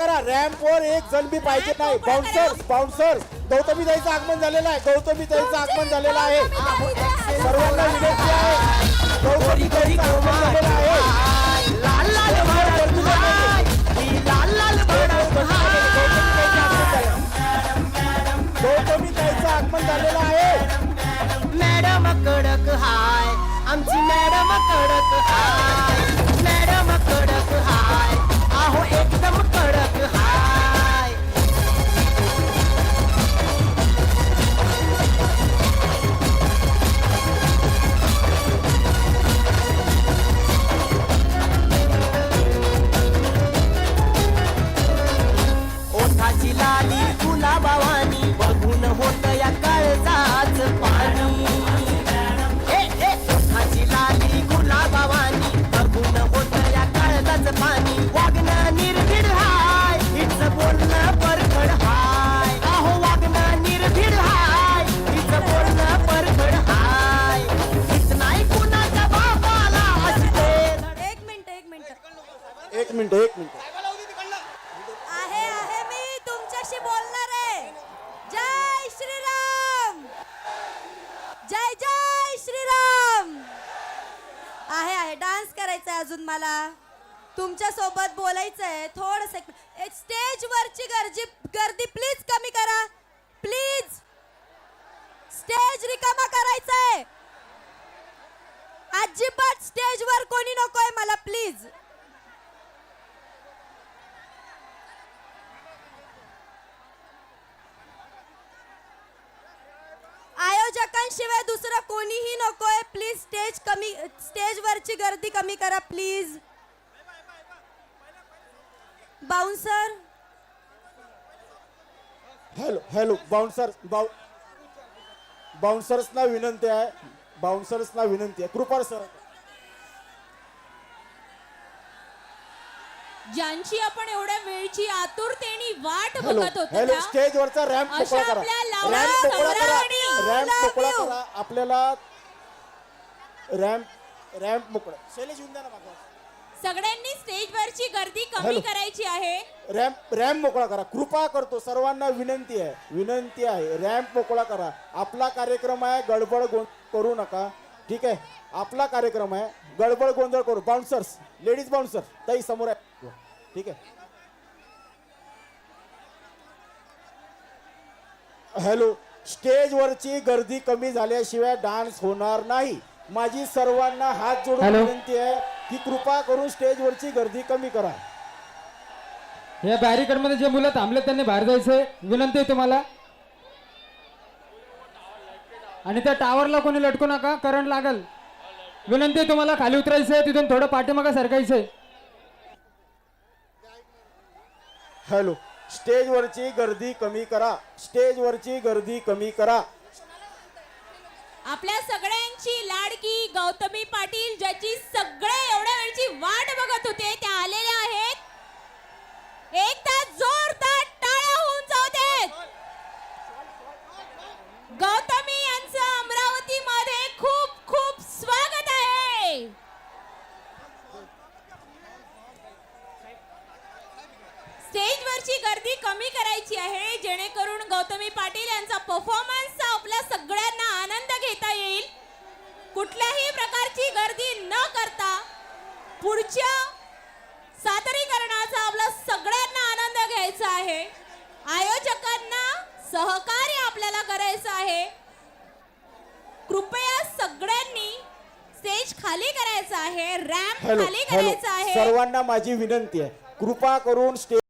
करा. रॅम्प वर एक जण बी पाहिजे नाही. बाउन्सर बाउन्सर गौतमी ताईचं आगमन झालेलं आहे. गौतमी ताईचं आगमन झालेलं आहे. सर्वांना एक मिनिट एक मिनिट. आहे आहे मी तुमच्याशी बोलणार आहे. जय श्रीराम. जय जय श्रीराम. आहे आहे डान्स करायचा आहे अजून मला. तुमच्यासोबत बोलायचं आहे थोडस स्टेज वरची गर्दी गर्दी प्लीज कमी करा. प्लीज स्टेज रिकामा करायचंय. अजिबात स्टेज वर कोणी नकोय मला प्लीज कोणीही नकोय. प्लीज स्टेज कमी स्टेज वरची गर्दी कमी करा please bouncer hello hello bouncer बाउ बाउन्सर्सना विनंती आहे. बाउन्सर्सना विनंती आहे. कृपा सर. ज्यांची आपण एवढ्या वेळची आतुरतेने वाट हॅलो बघत होतो हॅलो त्या- स्टेज वरचा रॅम्प अशा मोकळा करा. आपल्या लावण्या रॅम्प मोकळा करा. सम्राट रॅम्प love मोकळा you. करा. आपल्याला रॅम्प रॅम्प मोकळा. शैलेश येऊन द्या ना मागं. सगळ्यांनी स्टेजवरची गर्दी कमी. करायची आहे. रॅम्प रॅम्प मोकळा करा. कृपा करतो सर्वांना विनंती आहे विनंती आहे. रॅम्प मोकळा करा. आपला कार्यक्रम आहे गडबड गो करू नका. ठीक आहे? आपला कार्यक्रम आहे गडबड गोंधळ करू. बाउन्सर्स लेडीज बाउन्सर ताई समोर आहे. ठीक आहे? हॅलो. स्टेजवरची गर्दी कमी झाल्याशिवाय डान्स होणार नाही. माझी सर्वांना हात जोडून. विनंती आहे की कृपा करून स्टेजवरची गर्दी कमी करा. या बॅरिकेडमध्ये जे मुलं थांबले त्यांनी बाहेर जायचंय विनंती आहे तुम्हाला. आणि त्या टावरला कोणी लटकू नका करंट लागल. विनंती आहे तुम्हाला खाली उतरायचंय तिथून थोडं पाठीमागं सरकायचंय. हॅलो स्टेजवरची गर्दी कमी करा. स्टेजवरची गर्दी कमी करा. आपल्या सगळ्यांची लाडकी गौतमी पाटील ज्याची सगळे एवढ्या वेळची वाट बघत होते त्या आलेल्या आहेत. एक तास जोरदार टाळ्या होऊन जाऊ देत. गौतमी यांचं अमरावती मध्ये खूप खूप स्वागत आहे. स्टेजवरची गर्दी कमी करायची आहे जेणेकरून गौतमी पाटील यांचा परफॉर्मन्सचा आपल्या सगळ्यांना आनंद घेता येईल कुठल्याही प्रकारची गर्दी न करता पुढच्या सादरीकरणाचा आपला सगळ्यांना आनंद घ्यायचा आहे. आयोजकांना सहकार्य आपल्याला करायचं आहे. कृपया सगळ्यांनी स्टेज खाली करायचं आहे रॅम्प खाली करायचा आहे. सर्वांना माझी विनंती आहे. कृपा करून स्टेज